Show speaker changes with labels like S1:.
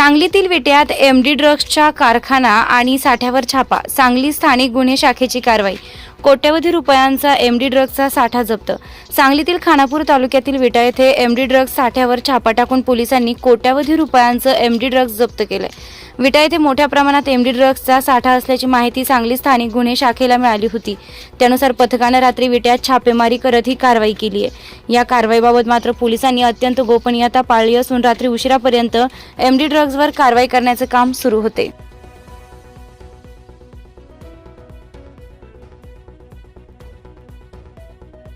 S1: सांगलीतील विट्यात M D ड्रग्सच्या कारखाना आणि साठ्यावर छापा. सांगली स्थानिक गुन्हे शाखेची कारवाई. कोट्यवधी रुपयांचा एम डी ड्रग्सचा साठा जप्त. सांगलीतील खानापूर तालुक्यातील विटा येथे एम डी ड्रग्स साठ्यावर छापा टाकून पोलिसांनी कोट्यवधी रुपयांचं एम डी ड्रग्स जप्त केलंय. विटा येथे मोठ्या प्रमाणात एमडी ड्रग्जचा साठा असल्याची माहिती सांगली स्थानिक गुन्हे शाखेला मिळाली होती. त्यानुसार पथकानं रात्री विट्यात छापेमारी करत ही कारवाई केली आहे. या कारवाईबाबत मात्र पोलिसांनी अत्यंत गोपनीयता पाळली असून रात्री उशिरापर्यंत एमडी ड्रग्जवर कारवाई करण्याचं काम सुरू होते.